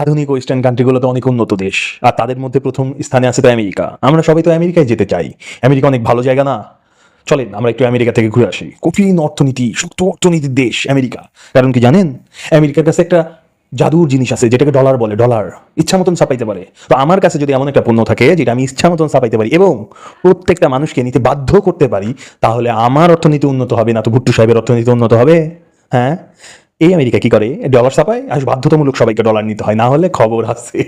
আধুনিক ওয়েস্টার্ন কান্ট্রিগুলো তো অনেক উন্নত দেশ, আর তাদের মধ্যে প্রথম স্থানে আছে তো আমেরিকা। আমরা সবাই তো আমেরিকায় যেতে চাই। আমেরিকা অনেক ভালো জায়গা না? চলেন, আমরা একটু আমেরিকা থেকে ঘুরে আসি। কঠিন অর্থনীতি শক্ত অর্থনীতির দেশ আমেরিকা। কারণ কি জানেন? আমেরিকার কাছে একটা জাদুর জিনিস আছে, যেটাকে ডলার বলে ডলার ইচ্ছা মতন ছাপাইতে পারে। তো আমার কাছে যদি এমন একটা পণ্য থাকে, যেটা আমি ইচ্ছা মতন ছাপাইতে পারি, এবং প্রত্যেকটা মানুষকে নিতে বাধ্য করতে পারি, তাহলে আমার অর্থনীতি উন্নত হবে না তো ভুট্টু সাহেবের অর্থনীতি উন্নত হবে? হ্যাঁ? এই আমেরিকা কি করে? ডলার ছাপায়? আর বাধ্যতামূলক সবাইকে ডলার নিতে হয়, না হলে খবর আছে।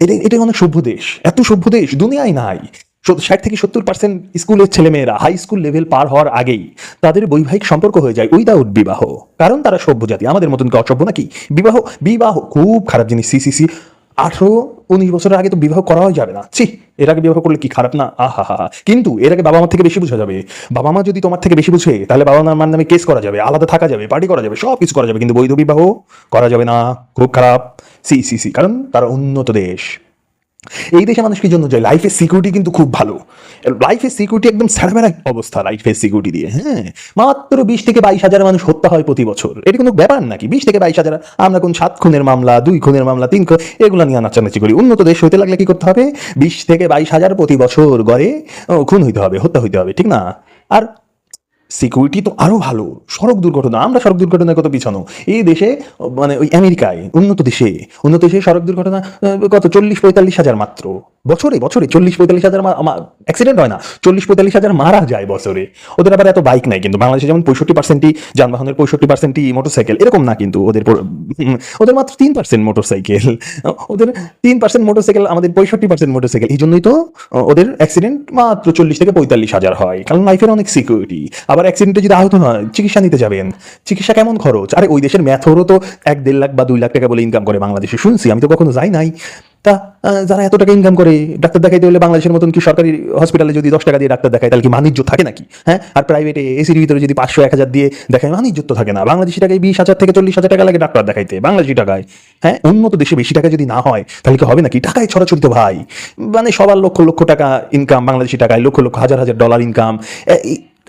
এটা এটা অনেক সভ্য দেশ। এত সভ্য দেশ, দুনিয়ায় নাই। ষাট থেকে সত্তর পার্সেন্ট স্কুলের ছেলেমেয়েরা হাই স্কুল লেভেল পার হওয়ার আগেই তাদের বৈবাহিক সম্পর্ক হয়ে যায় উইদাউট বিবাহ। কারণ তারা সভ্য জাতি। আমাদের মতন কি অসভ্য নাকি? বিবাহ বিবাহ, খুব খারাপ জিনিস। সিসিসি আঠারো, উনিশ বছরের আগে তো বিবাহ করাও যাবে না। ছি আগে বিবাহ করলে কি খারাপ না? আহা হা কিন্তু আগে বাবা মার থেকে বেশি বোঝা যাবে। বাবা মা যদি তোমার থেকে বেশি বুঝে, তাহলে বাবা মার নামে কেস করা যাবে, আলাদা থাকা যাবে পার্টি করা যাবে সব কিছু করা যাবে। কিন্তু বৈধ বিবাহ করা যাবে না। খুব খারাপ। C C C. কারণ তারা উন্নত দেশ। এই দেশে মানুষ কি জন্য যায়? লাইফের সিকিউরিটি কিন্তু খুব ভালো। লাইফের সিকিউরিটি একদম স্যাড়াবেড়া অবস্থা লাইফের সিকিউরিটি দিয়ে হ্যাঁ? মাত্র বিশ থেকে বাইশ হাজার মানুষ হত্যা হয় প্রতি বছর। এটা কোনো ব্যাপার নাকি? বিশ থেকে বাইশ হাজার, আমরা কোন সাত খুনের মামলা, দুই খুনের মামলা, তিন খুন এগুলো নিয়ে নাচানাচি করি। উন্নত দেশ হইতে লাগলে কি করতে হবে? বিশ থেকে বাইশ হাজার প্রতি বছর গড়ে খুন হইতে হবে, হত্যা হইতে হবে, ঠিক না? আর সিকিউরিটি তো আরও ভালো। সড়ক দুর্ঘটনা, আমরা সড়ক দুর্ঘটনায় কত পিছানো। এই দেশে মানে ওই আমেরিকায়, উন্নত দেশে উন্নত দেশে সড়ক দুর্ঘটনা কত, চল্লিশ পঁয়তাল্লিশ হাজার মাত্র। বছরে বছরে চল্লিশ, পঁয়তাল্লিশ হাজার অ্যাক্সিডেন্ট হয় না। চল্লিশ, পঁয়তাল্লিশ হাজার মারা যায় বছরে। ওদের আবার এত বাইক নাই কিন্তু। বাংলাদেশে যেমন পঁয়ষট্টি পার্সেন্টই যানবাহনের পঁয়ষট্টি পার্সেন্টই মোটরসাইকেল এরকম না কিন্তু ওদের ওদের মাত্র তিন পার্সেন্ট মোটরসাইকেল ওদের তিন পার্সেন্ট মোটরসাইকেল আমাদের পঁয়ষট্টি পার্সেন্ট মোটরসাইকেল এই জন্যই তো ওদের অ্যাক্সিডেন্ট মাত্র চল্লিশ থেকে পঁয়তাল্লিশ হাজার হয়। কারণ লাইফের অনেক সিকিউরিটি আবার অ্যাক্সিডেন্টে যদি আহত হয়, চিকিৎসা নিতে যাবেন। চিকিৎসা কেমন খরচ? আরে ওই দেশের ম্যাথরও তো এক দেড় লাখ বা দুই লাখ টাকা বলে ইনকাম করে বাংলাদেশে। শুনছি, আমি তো কখনো যাই নাই। তা যারা এত টাকা ইনকাম করে, ডাক্তার দেখাইতে হলে বাংলাদেশের মতন কি সরকারি হসপিটালে যদি দশ টাকা দিয়ে ডাক্তার দেখায়, তাহলে কি মানিজ্য থাকে নাকি? হ্যাঁ? আর প্রাইভেটে এসির ভিতরে যদি পাঁচশো, এক হাজার দিয়ে দেখায়, মানিজ্য তো থাকে না। বাংলাদেশি টাকায় বিশ হাজার থেকে চল্লিশ হাজার টাকা লাগে ডাক্তার দেখাইতে, বাংলাদেশি টাকায়। হ্যাঁ? উন্নত দেশে বেশি টাকা যদি না হয়, তাহলে কি হবে নাকি? টাকায় ছড়াছড়ি তো ভাই। মানে সবার লক্ষ লক্ষ টাকা ইনকাম বাংলাদেশি টাকায় লক্ষ লক্ষ হাজার হাজার ডলার ইনকাম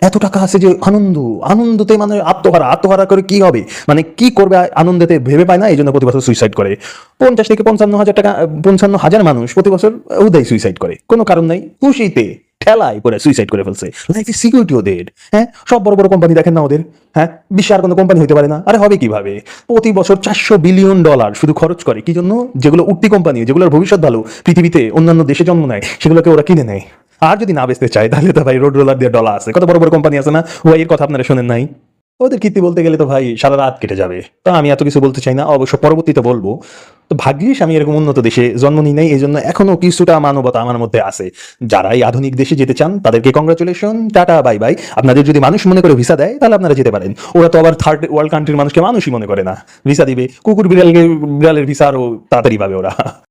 এত টাকা আছে যে আনন্দ, আনন্দতে মানে আত্মহারা আত্মহারা করে কি হবে? মানে কি করবে আনন্দেতে ভেবে পায় না এই জন্য প্রতি বছর সুইসাইড করে। পঞ্চাশ থেকে পঞ্চান্ন হাজার টাকা, পঞ্চান্ন হাজার মানুষ প্রতি বছর উদয় সুইসাইড করে। কোনো কারণ নাই, খুশিতে, ঠেলায় করে সুইসাইড করে ফেলছে। লাইফ ইজ সিকিউরিটি ওদের হ্যাঁ? সব বড় বড় কোম্পানি দেখেন না ওদের হ্যাঁ? বিশ্বে আর কোনো কোম্পানি হতে পারে না। আরে হবে কীভাবে? প্রতি বছর চারশো বিলিয়ন ডলার শুধু খরচ করে। কি জন্য? যেগুলো উঠতি কোম্পানি যেগুলোর ভবিষ্যৎ ভালো, পৃথিবীতে অন্যান্য দেশে জন্ম নেয়, সেগুলোকে ওরা কিনে নেয়। আর যদি না বেচতে চায়, তাহলে তো ভাই রোড রোলার দিয়ে ডলার আছে। কত বড় বড় কোম্পানি আছে না? ওই এর কথা আপনারা শোনেন নাই। ওদের কীর্তি বলতে গেলে তো ভাই সারা রাত কেটে যাবে। তো আমি এত কিছু বলতে চাই না, অবশ্য পরবর্তীতে বলব। তো ভাগ্যিস আমি এরকম উন্নত দেশে জন্ম নিই নাই এই জন্য এখনও কিছুটা মানবতা আমার মধ্যে আছে। যারা এই আধুনিক দেশে যেতে চান, তাদেরকে কংগ্রাচুলেশন টাটা বাই বাই আপনাদের যদি মানুষ মনে করে ভিসা দেয়, তাহলে আপনারা যেতে পারেন। ওরা তো আবার থার্ড ওয়ার্ল্ড কান্ট্রির মানুষকে মানুষই মনে করে না। ভিসা দিবে। কুকুর বিড়ালকে, বিড়ালের ভিসা আরও তাড়াতাড়ি পাবে ওরা।